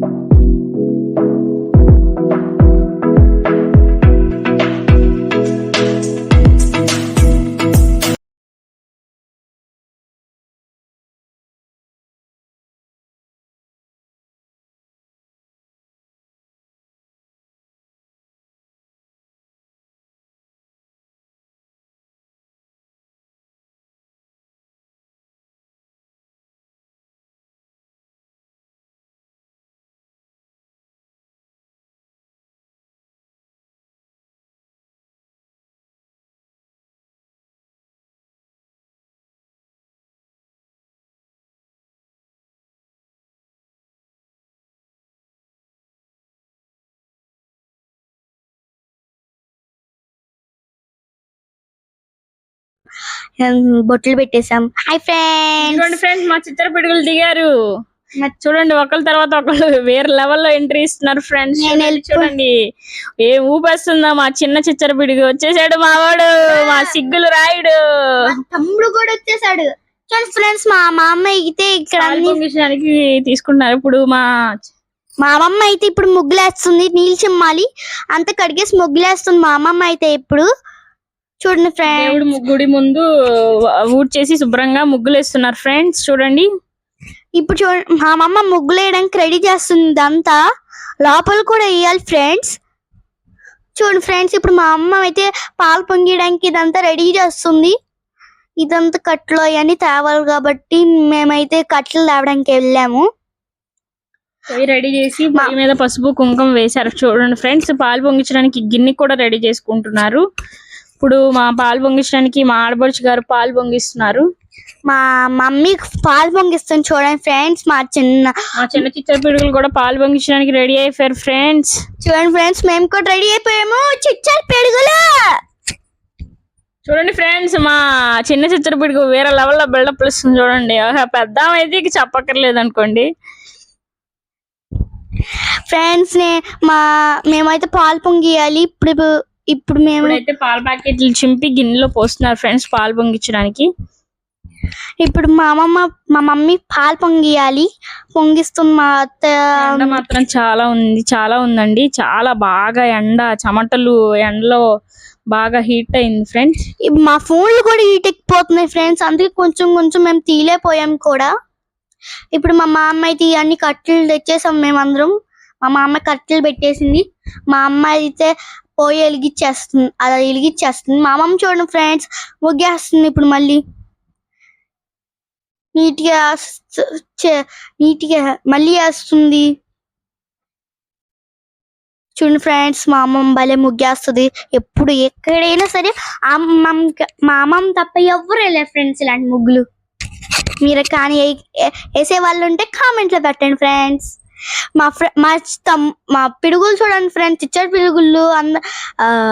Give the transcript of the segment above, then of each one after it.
you బొట్లు పెట్టేసాం hi friends friends మా చిత్ర పిడుగులు దిగారు. చూడండి ఒకళ్ళ తర్వాత ఒకళ్ళు వేరే లెవెల్లో ఎంట్రీ ఇస్తున్నారు ఫ్రెండ్స్ చూడండి ఏ ఊపేస్తుందా మా చిన్న చిచ్చర పిడుగు. వచ్చేసాడు మావాడు మా సిగ్గులు రాయుడు. తమ్ముడు కూడా వచ్చేసాడు. ఫ్రెండ్స్ మా మా అమ్మ అయితే ఇక్కడ పొంగించడానికి తీసుకుంటున్నారు. ఇప్పుడు మా మా అమ్మమ్మ అయితే ఇప్పుడు ముగ్గులేస్తుంది నీళ్ళు చిమ్మాలి. అంత కడిగేసి ముగ్గులేస్తుంది మా అమ్మమ్మ అయితే ఇప్పుడు. చూడండి ము- గుడి ముందు ఊడ్ చేసి శుభ్రంగా ముగ్గులు వేస్తున్నారు ఫ్రెండ్స్ చూడండి. ఇప్పుడు చూడండి మా అమ్మమ్మ ముగ్గులు వేయడానికి రెడీ చేస్తుంది ఇదంతా లోపల కూడా వేయాలి ఫ్రెండ్స్ చూడండి ఫ్రెండ్స్ ఇప్పుడు మా అమ్మ అయితే పాలు పొంగియడానికి ఇదంతా రెడీ చేస్తుంది. ఇదంతా కట్లు అవన్నీ తేవాలి కాబట్టి మేమైతే కట్లు తేవడానికి వెళ్ళాము. రెడీ చేసి పొయ్యి మీద పసుపు కుంకుమ వేశారు. చూడండి ఫ్రెండ్స్ పాలు పొంగించడానికి గిన్నె కూడా రెడీ చేసుకుంటున్నారు. ఇప్పుడు మా పాలు పొంగించడానికి మా ఆడపడుచు గారు పాలు పొంగిస్తున్నారు. మా మమ్మీ పాలు పొంగిస్తుంది చూడండి ఫ్రెండ్స్ మా చిన్న మా చిన్న చిచ్చర పిడుగులు కూడా పాలు పొంగించడానికి రెడీ అయిపోయారు ఫ్రెండ్స్. చూడండి ఫ్రెండ్స్ మేము కూడా రెడీ అయిపోయాము చిచ్చారు పెరుగులు చూడండి ఫ్రెండ్స్ మా చిన్న చిచ్చర పిడుగు వేరే లెవెల్లో బిల్డప్ ఇస్తుంది చూడండి. పెద్ద అయితే చెప్పక్కర్లేదు అనుకోండి. ఫ్రెండ్స్ నే మా మేమైతే పాలు పొంగియాలి ఇప్పుడు ఇప్పుడు మేము ఇప్పుడైతే పాల ప్యాకెట్లు చింపి గిన్నెలో పోస్తున్నారు ఫ్రెండ్స్ పాలు పొంగించడానికి. ఇప్పుడు మా అమ్మమ్మ మా మమ్మీ పాలు పొంగియాలి. పొంగిస్తుంది మా అత్త. ఎండ మాత్రం చాలా ఉంది చాలా ఉందండి. చాలా బాగా ఎండ చెమటలు ఎండలో బాగా హీట్ అయింది ఫ్రెండ్స్. ఇప్పుడు మా ఫోన్లు కూడా హీట్ ఎక్కిపోతున్నాయి ఫ్రెండ్స్. అందుకే కొంచెం కొంచెం మేము తీలేపోయాం కూడా. ఇప్పుడు మా మామ అయితే ఇవన్నీ కట్టెలు తెచ్చేసాం మేమందరం. మా మామ కట్టెలు పెట్టేసింది. మా అమ్మ అయితే పోయి వెలిగిచ్చేస్తుంది. అలా వెలిగిచ్చేస్తుంది. మా అమ్మమ్మ చూడండి ఫ్రెండ్స్ ముగ్గేస్తుంది ఇప్పుడు మళ్ళీ. నీట్గా నీట్గా మళ్ళీ వేస్తుంది. చూడండి ఫ్రెండ్స్ మా అమ్మమ్మ భలే ముగ్గేస్తుంది. ఎప్పుడు ఎక్కడైనా సరే అమ్మమ్మ మా అమ్మమ్మ తప్ప ఎవరు వెళ్ళారు ఫ్రెండ్స్ ఇలాంటి ముగ్గులు. మీరు కానీ ఏ- వేసే వాళ్ళు ఉంటే కామెంట్లో పెట్టండి ఫ్రెండ్స్. మా ఫ్రె మా తమ్ మా పిడుగులు చూడండి ఫ్రెండ్స్ ఇచ్చాడు పిడుగులు అంద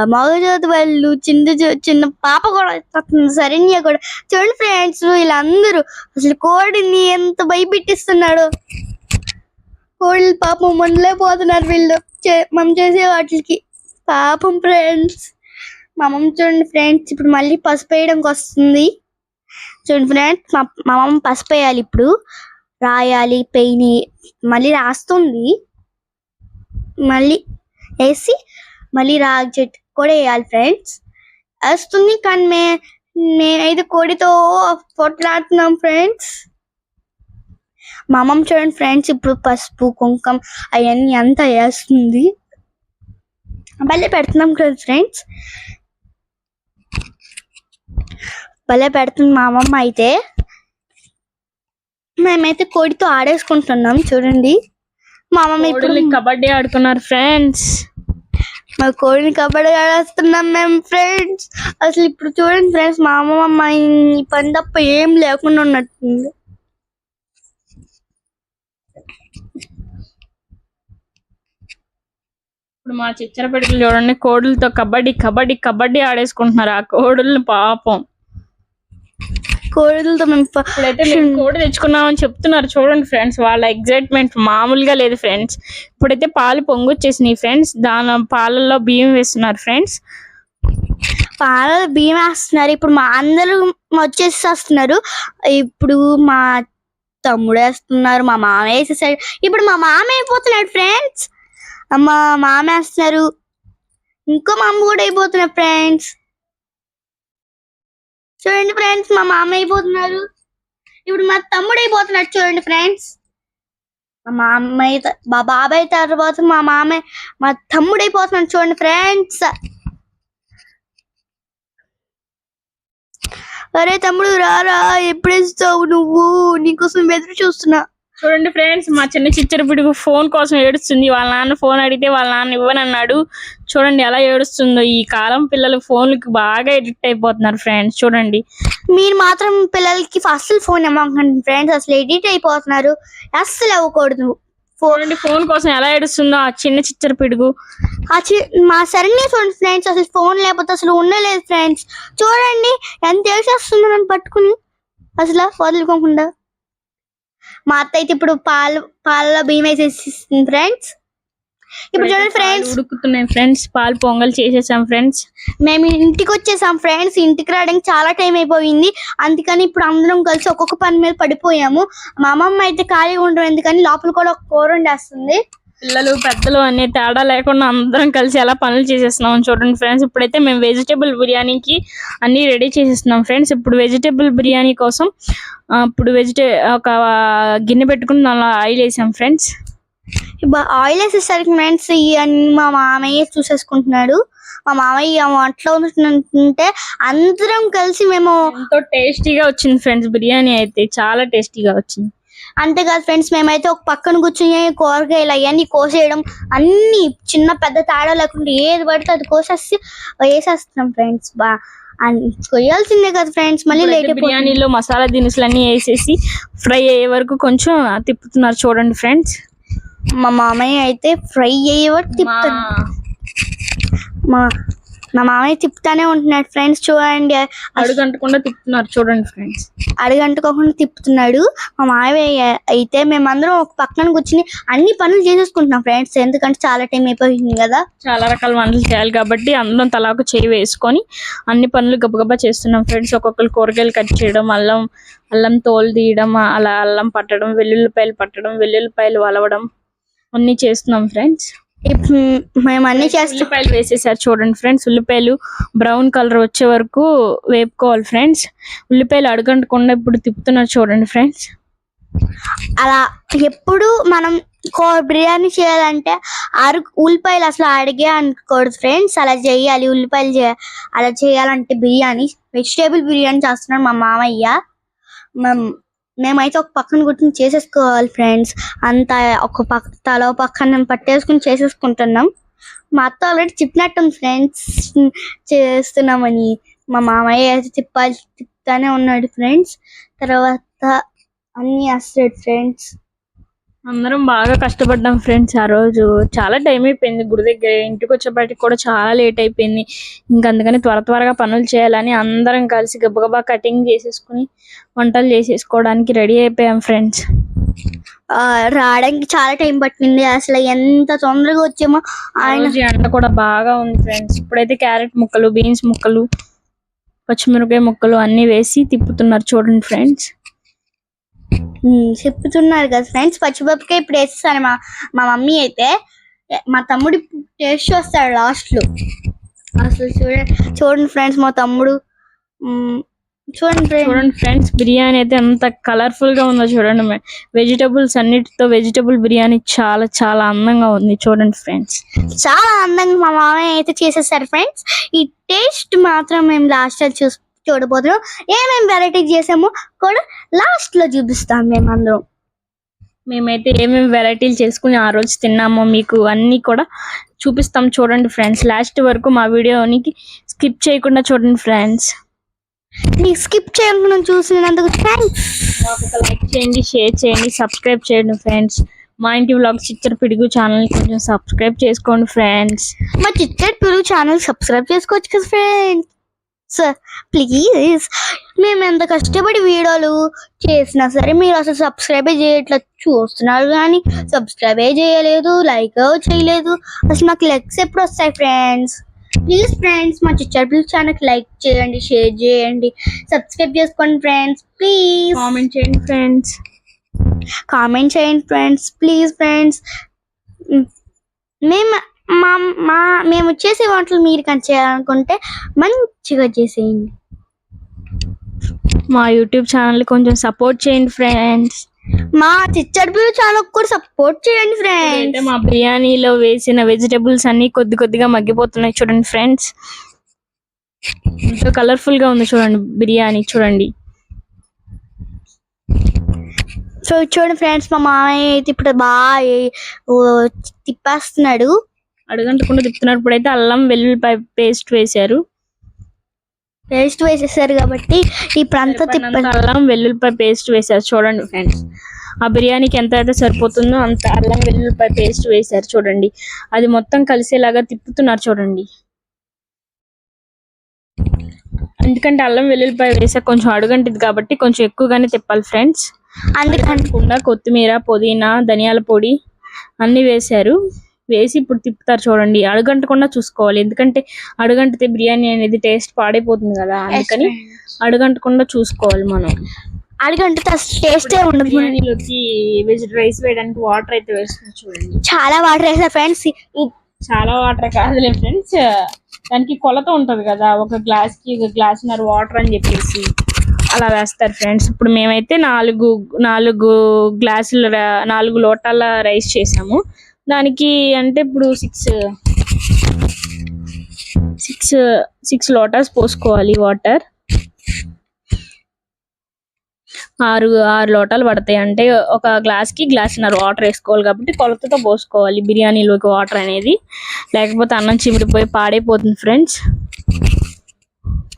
మగజోతి వాళ్ళు చిన్న చిన్న పాప కూడా వస్తుంది కూడా. చూడండి ఫ్రెండ్స్ వీళ్ళందరూ. అసలు కోడిని ఎంత భయపెట్టిస్తున్నాడు. కోళ్ళు పాపం మనలే పోతున్నారు వీళ్ళు. చే- మనం చేసే వాటికి. పాపం ఫ్రెండ్స్ మా మమ్మ చూడండి ఫ్రెండ్స్ ఇప్పుడు మళ్ళీ పసుపు వేయడానికి వస్తుంది. చూడండి ఫ్రెండ్స్ మా మా మమ్మ పసుపు వేయాలి ఇప్పుడు. రాయాలి పెయిని మళ్ళీ రాస్తుంది. మళ్ళీ వేసి మళ్ళీ రాగి చెట్టు కూడా వేయాలి ఫ్రెండ్స్. వేస్తుంది కానీ మే మేమైతే కోడితో పొట్లాడుతున్నాం ఫ్రెండ్స్. మా అమ్మమ్మ చూడండి ఫ్రెండ్స్ ఇప్పుడు పసుపు కుంకం అవన్నీ అంతా వేస్తుంది. భలే పెడుతున్నాం కదా ఫ్రెండ్స్. భలే పెడుతుంది మా అమ్మమ్మ అయితే. మేమైతే కోడితో ఆడేసుకుంటున్నాం చూడండి. మా అమ్మమ్మ ఇప్పుడు కబడ్డీ ఆడుకున్నారు ఫ్రెండ్స్. మా కోడిని కబడ్డీ ఆడేస్తున్నాం మేము ఫ్రెండ్స్. అసలు ఇప్పుడు చూడండి ఫ్రెండ్స్ మా అమ్మమ్మ ఈ పని తప్ప ఏం లేకుండా ఉన్నట్టుంది. ఇప్పుడు మా చిచ్చర పిడుగులు చూడండి కోడులతో కబడ్డీ కబడ్డీ కబడ్డీ ఆడేసుకుంటున్నారు ఆ కోడుల్ని పాపం. కోడిలతో మేము మేము కోడి తెచ్చుకున్నామని చెప్తున్నారు. చూడండి ఫ్రెండ్స్ వాళ్ళ ఎగ్జైట్మెంట్ మామూలుగా లేదు ఫ్రెండ్స్. ఇప్పుడైతే పాలు పొంగొచ్చేసినాయి ఫ్రెండ్స్. దాని పాలల్లో బియ్యం వేస్తున్నారు ఫ్రెండ్స్. పాలలో బియ్యం వేస్తున్నారు. ఇప్పుడు మా అందరూ వచ్చేసి వస్తున్నారు ఇప్పుడు మా తమ్ముడు వేస్తున్నారు మా మామ వేసేసాడు. ఇప్పుడు మా మామ అయిపోతున్నాడు ఫ్రెండ్స్. మా మామ వేస్తున్నారు. ఇంకో మా అమ్మ కూడా అయిపోతున్నారు ఫ్రెండ్స్. చూడండి ఫ్రెండ్స్ మా మామ అయిపోతున్నారు. ఇప్పుడు మా తమ్ముడు అయిపోతున్నాడు చూడండి ఫ్రెండ్స్ మా మామ మా బాబాయ్ తర్వాత మా మామ మా తమ్ముడు అయిపోతున్నాడు చూడండి ఫ్రెండ్స్ అరే తమ్ముడు రారా ఎప్పుడు ఇస్తావు నువ్వు? నీకోసం ఎదురు చూస్తున్నా. చూడండి ఫ్రెండ్స్ మా చిన్న చిచ్చర పిడుగు ఫోన్ కోసం ఏడుస్తుంది. వాళ్ళ నాన్న ఫోన్ అడిగితే వాళ్ళ నాన్న ఇవ్వనన్నాడు. చూడండి ఎలా ఏడుస్తుందో. ఈ కాలం పిల్లలు ఫోన్లకి బాగా ఎడిక్ట్ అయిపోతున్నారు ఫ్రెండ్స్ చూడండి. మీరు మాత్రం పిల్లలకి అస్సలు ఫోన్ ఇవ్వకండి ఫ్రెండ్స్. అసలు ఎడిట్ అయిపోతున్నారు. అస్సలు ఇవ్వకూడదు ఫోన్ చూడండి ఫోన్ కోసం ఎలా ఏడుస్తుందో ఆ చిన్న చిచ్చర పిడుగు. ఆ చి- మా సరణి చూడండి ఫ్రెండ్స్. అసలు ఫోన్ లేకపోతే అసలు ఉండలేదు ఫ్రెండ్స్. చూడండి ఎంత ఏడ్చేస్తుందో నన్ను పట్టుకుని. అసలు వదులుకోకుండా. మా అత్త అయితే ఇప్పుడు పాలు పాలలో బియ్యం వేసేసి ఫ్రెండ్స్. ఇప్పుడు చూడండి ఫ్రెండ్స్. ఉడుకుతున్నాయి ఫ్రెండ్స్. పాలు పొంగల్ చేసేసాం ఫ్రెండ్స్. మేము ఇంటికి వచ్చేసాం ఫ్రెండ్స్. ఇంటికి రావడానికి చాలా టైం అయిపోయింది. అందుకని ఇప్పుడు అందరం కలిసి ఒక్కొక్క పని మీద పడిపోయాము. మా అమ్మమ్మ అయితే ఖాళీగా ఉండడం ఎందుకని లోపల కూడా ఒక కూర వండేస్తుంది. పిల్లలు పెద్దలు అనే తేడా లేకుండా అందరం కలిసి ఎలా పనులు చేసేస్తున్నాం చూడండి ఫ్రెండ్స్. ఇప్పుడైతే మేము వెజిటేబుల్ బిర్యానీకి అన్ని రెడీ చేసేస్తున్నాం ఫ్రెండ్స్. ఇప్పుడు వెజిటేబుల్ బిర్యానీ కోసం ఇప్పుడు వెజిటే ఒక గిన్నె పెట్టుకుని దానిలో ఆయిల్ వేసాం ఫ్రెండ్స్. ఇప్పుడు ఆయిల్ వేసేసరికి ఫ్రెండ్స్ ఇవన్నీ మా మామయ్య చూసేసుకుంటున్నాడు. మా మామయ్య వంటలో ఉంటుంటే అందరం కలిసి మేము ఎంతో టేస్టీగా వచ్చింది ఫ్రెండ్స్ బిర్యానీ అయితే. చాలా టేస్టీగా వచ్చింది. అంతేకాదు ఫ్రెండ్స్ మేమైతే ఒక పక్కన కూర్చుని కూరగాయలు అవన్నీ కోసేయడం అన్ని చిన్న పెద్ద తేడా లేకుండా ఏది పడితే అది కోసేసి వేసేస్తున్నాం ఫ్రెండ్స్. బా కొయ్యాల్సిందే కదా ఫ్రెండ్స్ మళ్ళీ లేట్ బిర్యానీలో మసాలా దినుసులు అన్ని వేసేసి ఫ్రై అయ్యే వరకు కొంచెం తిప్పుతున్నారు చూడండి ఫ్రెండ్స్. మా మామయ్య అయితే ఫ్రై అయ్యేవాడు తిప్పుతాను మా మా మామయ్య తిప్పుతానే ఉంటున్నాడు ఫ్రెండ్స్ చూడండి. అడుగంటకుండా తిప్పుతున్నారు చూడండి ఫ్రెండ్స్. అడగంటుకోకుండా తిప్పుతున్నాడు. మా మామయ్య అయితే మేమందరం ఒక పక్కన కూర్చుని అన్ని పనులు చేసేసుకుంటున్నాం ఫ్రెండ్స్. ఎందుకంటే చాలా టైం అయిపోయింది కదా. చాలా రకాల వంటలు చేయాలి కాబట్టి అందరం తలాకు చేయి వేసుకొని అన్ని పనులు గబగబా చేస్తున్నాం ఫ్రెండ్స్. ఒక్కొక్కరు కూరగాయలు కట్ చేయడం అల్లం అల్లం తోలు తీయడం అలా అల్లం పట్టడం వెల్లుల్లిపాయలు పట్టడం వెల్లుల్లిపాయలు వలవడం అన్ని చేస్తున్నాం ఫ్రెండ్స్. మేము అన్ని చేస్తాం ఉల్లిపాయలు వేసేసారు చూడండి ఫ్రెండ్స్ ఉల్లిపాయలు బ్రౌన్ కలర్ వచ్చే వరకు వేపుకోవాలి ఫ్రెండ్స్. ఉల్లిపాయలు అడగంటకుండా ఇప్పుడు తిప్పుతున్నారు చూడండి ఫ్రెండ్స్. అలా ఎప్పుడు మనం కో బిర్యానీ చేయాలంటే అరు ఉల్లిపాయలు అసలు అడిగే అనుకోడు ఫ్రెండ్స్. అలా చేయాలి ఉల్లిపాయలు చే అలా చేయాలంటే బిర్యానీ వెజిటేబుల్ బిర్యానీ చేస్తున్నాడు మా మామయ్య. మమ్- మేమైతే ఒక పక్కన కూర్చొని చేసేసుకోవాలి ఫ్రెండ్స్. అంతా ఒక పక్క తల పక్కన పట్టేసుకుని చేసేసుకుంటున్నాం. మా అత్త ఆల్రెడీ చెప్పినట్టుంది ఫ్రెండ్స్ చేస్తున్నామని. మా మామయ్య అయితే తిప్పాలి తిప్పుతానే ఉన్నాడు ఫ్రెండ్స్. తర్వాత అన్ని వస్తాడు ఫ్రెండ్స్. అందరం బాగా కష్టపడ్డాం ఫ్రెండ్స్ ఆ రోజు. చాలా టైం అయిపోయింది గుడి దగ్గర. ఇంటికి వచ్చేపాటికి కూడా చాలా లేట్ అయిపోయింది. ఇంకా అందుకని త్వర త్వరగా పనులు చేయాలని అందరం కలిసి గబగబా కటింగ్ చేసేసుకుని వంటలు చేసేసుకోవడానికి రెడీ అయిపోయాం ఫ్రెండ్స్. ఆ, రావడానికి చాలా టైం పట్టింది. అసలు ఎంత తొందరగా వచ్చామో ఆయన ఎండ కూడా బాగా ఉంది ఫ్రెండ్స్. ఇప్పుడైతే క్యారెట్ ముక్కలు బీన్స్ ముక్కలు పచ్చిమిరపకాయ ముక్కలు అన్ని వేసి తిప్పుతున్నారు చూడండి ఫ్రెండ్స్. చెప్తున్నారు కదా ఫ్రెండ్స్. పచ్చిమిరపకాయ ఇప్పుడు వేసేసాను మా మా మమ్మీ అయితే. మా తమ్ముడు టేస్ట్ వస్తాడు లాస్ట్లో. అసలు చూడండి చూడండి ఫ్రెండ్స్ మా తమ్ముడు. చూడండి చూడండి ఫ్రెండ్స్ బిర్యానీ అయితే ఎంత కలర్ఫుల్గా ఉందో చూడండి వెజిటబుల్స్ అన్నిటితో వెజిటబుల్ బిర్యానీ చాలా చాలా అందంగా ఉంది చూడండి ఫ్రెండ్స్. చాలా అందంగా మా మామయ్య అయితే చేసేసారు ఫ్రెండ్స్. ఈ టేస్ట్ మాత్రం మేము లాస్ట్ చూసి చూడబోతున్నాం. ఏమేమి వెరైటీ చేసామో కూడా లాస్ట్లో చూపిస్తాం మేము అందరం మేమైతే ఏమేమి వెరైటీలు చేసుకుని ఆ రోజు తిన్నామో మీకు అన్ని కూడా చూపిస్తాం చూడండి ఫ్రెండ్స్ లాస్ట్ వరకు మా వీడియోని స్కిప్ చేయకుండా చూడండి ఫ్రెండ్స్ నీకు స్కిప్ చేయకుండా చూసినందుకు థ్యాంక్స్ లైక్ చేయండి షేర్ చేయండి సబ్స్క్రైబ్ చేయండి ఫ్రెండ్స్ మా ఇంటి వ్లాగ్ చిచ్చర్ పిడుగు ఛానల్ కొంచెం సబ్స్క్రైబ్ చేసుకోండి ఫ్రెండ్స్ మా చిట్టెడ్ పిలుగు ఛానల్ సబ్స్క్రైబ్ చేసుకోవచ్చు కదా ఫ్రెండ్స్ ప్లీజ్ మేము ఎంత కష్టపడి వీడియోలు చేసినా సరే మీరు అసలు సబ్స్క్రైబే చేయట్లా చూస్తున్నారు కానీ సబ్స్క్రైబే చేయలేదు లైక్ చేయలేదు. అసలు మాకు లైక్స్ ఎప్పుడు వస్తాయి ఫ్రెండ్స్ ప్లీజ్ ఫ్రెండ్స్ మా చిచ్చర్ పిలుగు ఛానల్ లైక్ చేయండి షేర్ చేయండి. సబ్స్క్రైబ్ చేసుకోండి ఫ్రెండ్స్ ప్లీజ్ కామెంట్ చేయండి ఫ్రెండ్స్ కామెంట్ చేయండి ఫ్రెండ్స్ ప్లీజ్ ఫ్రెండ్స్ మేము మా మా మేము చేసే వంటలు మీరు కానీ చేయాలనుకుంటే మంచిగా చేసేయండి. మా యూట్యూబ్ ఛానల్ కొంచెం సపోర్ట్ చేయండి ఫ్రెండ్స్. మా చిచ్చడి ఛానల్ కూడా సపోర్ట్ చేయండి ఫ్రెండ్స్. మా బిర్యానీలో వేసిన వెజిటబుల్స్ అన్ని కొద్ది కొద్దిగా మగ్గిపోతున్నాయి చూడండి ఫ్రెండ్స్. ఎంతో కలర్ఫుల్గా ఉంది చూడండి బిర్యానీ చూడండి. సో చూడండి ఫ్రెండ్స్ మా మామయ్య అయితే ఇప్పుడు బాగా తిప్పేస్తున్నాడు. అడుగంటకుండా తిప్పుతున్నప్పుడు అయితే అల్లం వెల్లుల్లిపాయ పేస్ట్ వేశారు. పేస్ట్ వేసేసారు కాబట్టి ఇప్పుడు అంతా తిప్ప అల్లం వెల్లుల్లిపాయ పేస్ట్ వేశారు. చూడండి ఫ్రెండ్స్. ఆ బిర్యానీకి ఎంత అయితే సరిపోతుందో అంత అల్లం వెల్లుల్లిపాయ పేస్ట్ వేశారు. చూడండి. అది మొత్తం కలిసేలాగా తిప్పుతున్నారు చూడండి. ఎందుకంటే అల్లం వెల్లుల్లిపాయ వేసాక కొంచెం అడుగంటిది కాబట్టి కొంచెం ఎక్కువగానే తిప్పాలి ఫ్రెండ్స్. అందుకని అందుకుండా కొత్తిమీర పుదీనా ధనియాల పొడి అన్ని వేశారు. వేసి ఇప్పుడు తిప్పుతారు చూడండి. అడుగంటకుండా చూసుకోవాలి. ఎందుకంటే అడుగంటితే బిర్యానీ అనేది టేస్ట్ పాడైపోతుంది కదా. అందుకని అడుగంటకుండా చూసుకోవాలి మనం. అడిగంటే టేస్టే ఉండదు. బిర్యానీలోకి వెజ్ రైస్ వేయడానికి వాటర్ అయితే వేస్తుంది చూడండి. చాలా వాటర్ వేసారు ఫ్రెండ్స్ చాలా వాటర్ కాదులే ఫ్రెండ్స్ దానికి కొలత ఉంటది కదా. ఒక గ్లాస్కి ఒక గ్లాస్ వాటర్ అని చెప్పేసి అలా వేస్తారు ఫ్రెండ్స్ ఇప్పుడు మేమైతే నాలుగు నాలుగు గ్లాసుల నాలుగు లోటాల రైస్ చేసాము. దానికి అంటే ఇప్పుడు సిక్స్ సిక్స్ సిక్స్ లోటాస్ పోసుకోవాలి వాటర్ ఆరు ఆరు లోటాలు పడతాయి. అంటే ఒక గ్లాస్కి వాటర్ వేసుకోవాలి కాబట్టి కొలతతో పోసుకోవాలి బిర్యానీలోకి వాటర్ అనేది. లేకపోతే అన్నం చిమిడిపోయి పాడైపోతుంది ఫ్రెండ్స్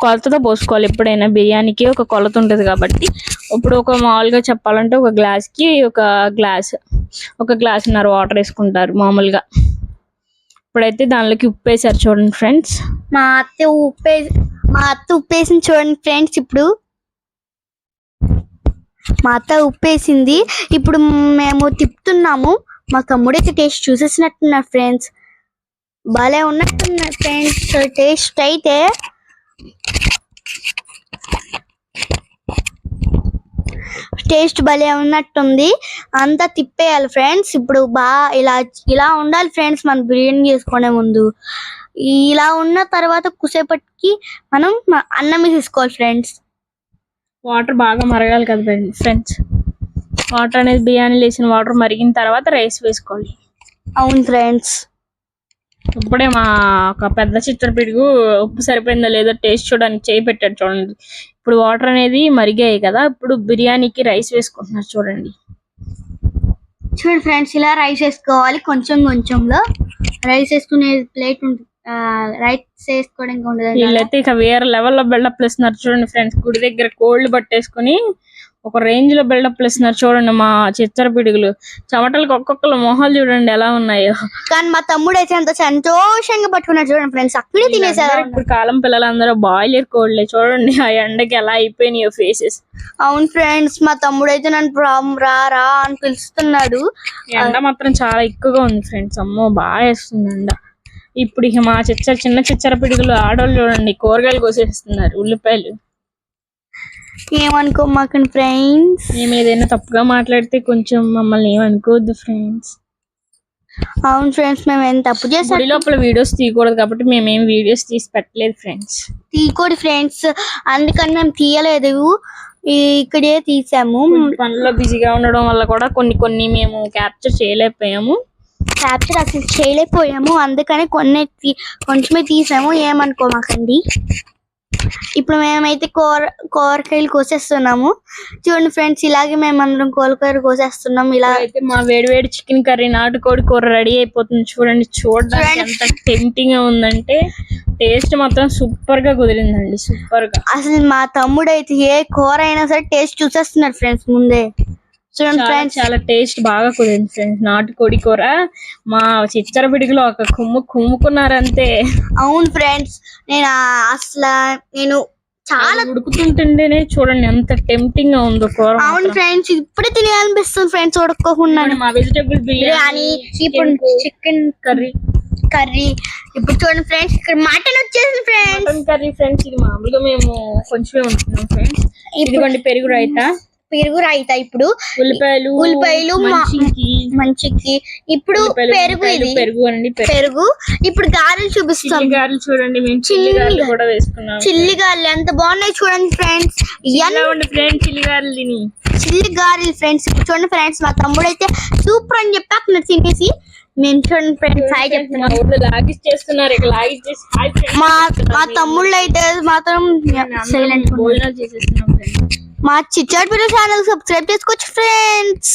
కొలతతో పోసుకోవాలి ఎప్పుడైనా. బిర్యానీకి ఒక కొలత ఉంటుంది కాబట్టి ఇప్పుడు ఒక మామూలుగా చెప్పాలంటే ఒక గ్లాస్కి ఒక గ్లాస్ ఒక గ్లాసున్నర వాటర్ వేసుకుంటారు మామూలుగా. ఇప్పుడైతే దానిలోకి ఉప్పు వేసారు చూడండి ఫ్రెండ్స్ మా అత్త ఉప్పే మా అత్త ఉప్పేసింది చూడండి ఫ్రెండ్స్ ఇప్పుడు. మా అత్త ఉప్పేసింది. ఇప్పుడు మేము తిప్పుతున్నాము. మా తమ్ముడైతే టేస్ట్ చూసేసినట్టున్నారు ఫ్రెండ్స్ భలే ఉన్నట్టున్నారు ఫ్రెండ్స్ టేస్ట్ అయితే. టేస్ట్ భలే ఉన్నట్టుంది. అంతా తిప్పేయాలి ఫ్రెండ్స్. ఇప్పుడు బాగా ఇలా ఇలా ఉండాలి ఫ్రెండ్స్ మనం బిర్యానీ చేసుకునే ముందు. ఇలా ఉన్న తర్వాత కుసేపటికి మనం అన్నం తీసుకోవాలి ఫ్రెండ్స్. వాటర్ బాగా మరగాలి కదా ఫ్రెండ్స్. వాటర్ అనేది బిర్యానీలో వేసిన వాటర్ మరిగిన తర్వాత రైస్ వేసుకోవాలి. అవును ఫ్రెండ్స్. ఇప్పుడే మా ఒక పెద్ద చిత్తర పిడుగు ఉప్పు సరిపోయిందో లేదో టేస్ట్ చూడడానికి చేయి పెట్టాడు చూడండి. ఇప్పుడు వాటర్ అనేది మరిగాయి కదా ఇప్పుడు బిర్యానీకి రైస్ వేసుకుంటున్నారు చూడండి. చూడండి ఫ్రెండ్స్ ఇలా రైస్ వేసుకోవాలి కొంచెం కొంచెంలో. రైస్ వేసుకునే ప్లేట్ రైస్ వేసుకోవడానికి ఉండదు వీళ్ళైతే ఇక వేరే లెవెల్లో బిల్డప్ ఇస్తున్నారు చూడండి ఫ్రెండ్స్. గుడి దగ్గర కోళ్ళు పట్టేసుకుని ఒక రేంజ్లో బిల్డప్ ఇస్తున్నారు చూడండి మా చిత్తర పిడుగులు. చెమటలకు ఒక్కొక్కరు మొహాలు చూడండి ఎలా ఉన్నాయో. కానీ మా తమ్ముడు అయితే అంత సంతోషంగా పట్టుకున్నాడు చూడండి ఫ్రెండ్స్. అక్కడే తినేసారు. ఇప్పుడు కాలం పిల్లలందరూ బాయిలర్ కోళ్ళే చూడండి ఆ ఎండకి ఎలా అయిపోయినాయో ఫేసెస్ అవును ఫ్రెండ్స్ మా తమ్ముడు అయితే నన్ను రా- రా అని పిలుస్తున్నాడు. ఎండ మాత్రం చాలా ఎక్కువగా ఉంది ఫ్రెండ్స్. అమ్మో బాగా వేస్తుంది ఎండ. ఇప్పుడు ఇక మా చిచ్చర చిన్న చిచ్చర పిడుగులు ఆడవాళ్ళు చూడండి కూరగాయలు కోసేస్తున్నారు ఉల్లిపాయలు. ఏమనుకో మాకు ఫ్రెండ్స్ మేము ఏదైనా తప్పుగా మాట్లాడితే కొంచెం మమ్మల్ని ఏమనుకోవద్దు ఫ్రెండ్స్ అవును ఫ్రెండ్స్ మేము ఏం తప్పు చేసాం. గుడి లోపల వీడియోస్ తీయకూడదు కాబట్టి మేమేం వీడియోస్ తీసి పెట్టలేదు ఫ్రెండ్స్ తీకోడి ఫ్రెండ్స్ అందుకని మేము తీయలేదు. ఈ- ఇక్కడే తీసాము. పనుల్లో బిజీగా ఉండడం వల్ల కూడా కొన్ని కొన్ని మేము క్యాప్చర్ చేయలేకపోయాము. క్యాప్చర్ అసలు చేయలేకపోయాము. అందుకని కొన్ని తీ- కొంచెమే తీసాము. ఏమనుకోమాకండి? ఇప్పుడు మేమైతే కూర కూరకాయలు కోసేస్తున్నాము. చూడండి ఫ్రెండ్స్ ఇలాగే మేము అందరం కూరగాయలు కోసేస్తున్నాం ఇలా అయితే మా వేడి వేడి చికెన్ కర్రీ నాటుకోడి కూర రెడీ అయిపోతుంది చూడండి. చూడడానికి ఎంత టెంప్టింగ్గా ఉందంటే టేస్ట్ మాత్రం సూపర్గా కుదిరిందండి సూపర్గా అసలు మా తమ్ముడు అయితే ఏ కూర అయినా సరే టేస్ట్ చూసేస్తున్నారు ఫ్రెండ్స్ ముందే. చూడండి చాలా ఫ్రెండ్స్ చాలా టేస్ట్ బాగా కుదిరింది ఫ్రెండ్స్ నాటుకోడి కూర మా చిచ్చర పిడిగిలో ఒక కుమ్ము కుమ్ముకున్నారంతే. అవును ఫ్రెండ్స్ నేను అసలు నేను చాలా ఉడుకుతుంటుంటేనే చూడండి ఎంత టెంప్టింగ్గా ఉందో కూర అవును ఫ్రెండ్స్ ఇప్పుడే తినేయాలనిపిస్తుంది ఫ్రెండ్స్ ఉడకోకుండా మాత్రం. మా వెజిటేబుల్ బిర్యానీ ఇప్పుడు చికెన్ కర్రీ. కర్రీ. ఇప్పుడు చూడండి ఫ్రెండ్స్ ఇక్కడ మటన్ వచ్చేసింది ఫ్రెండ్స్ మటన్ కర్రీ ఫ్రెండ్స్ ఇది మామూలుగా మేము కొంచెమే ఉంటున్నాం ఫ్రెండ్స్ ఇదిగోండి పెరుగు రైతా. పెరుగు రైతా ఇప్పుడు. ఉల్లిపాయలు ఉల్లిపాయలు మంచికి. మంచికి. ఇప్పుడు పెరుగు ఇది. పెరుగు అండి పెరుగు. ఇప్పుడు గారెలు చూపిస్తాం. గారెలు చూడండి మేము చిల్లి గారెలు కూడా వేసుకున్నాం చిల్లి గారెలు ఎంత బాగున్నాయి చూడండి ఫ్రెండ్స్. ఎలా ఉండి ఫ్రెండ్ చిల్లి గారెలు తిని. చిల్లి గారెలు ఫ్రెండ్స్. చూడండి ఫ్రెండ్స్ మా తమ్ముడు అయితే సూపర్ అని చెప్పి అక్కడ తినేసి మేము చూడండి ఫ్రెండ్స్ హాయ్ చెప్తున్నాం. మా తమ్ముళ్ళు అయితే మాత్రం సైలెంట్ భోజనాలు చేసేస్తున్నాం ఫ్రెండ్స్. మా చిచ్చాడు పిల్లల ఛానల్ సబ్స్క్రైబ్ చేసుకోవచ్చు ఫ్రెండ్స్